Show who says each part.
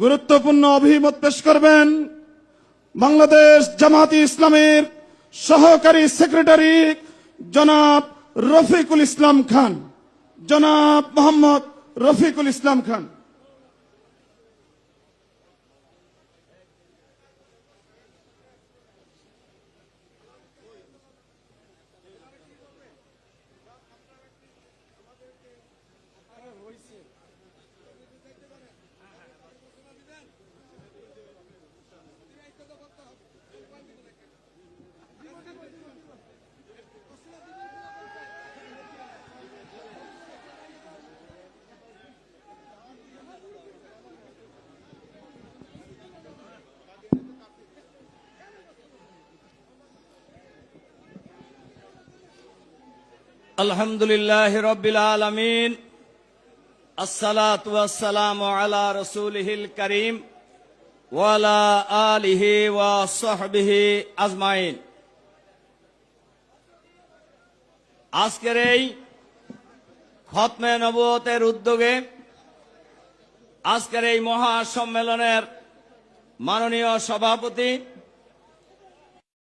Speaker 1: গুরুত্বপূর্ণ অভিমত পেশ করবেন বাংলাদেশ জামাতি ইসলামের সহকারী সেক্রেটারি জনাব রফিকুল ইসলাম খান। জনাব মোহাম্মদ রফিকুল ইসলাম খান।
Speaker 2: আলহামদুলিল্লাহ রবিল আলমিন। আসসালাতাম আলা রসুলহিল করিম ওয়ালা আলিহি ওয়া সাহবিহি আজমাইন। আজকের এই খতমে নবতের উদ্যোগে আজকের এই মহা সম্মেলনের মাননীয় সভাপতি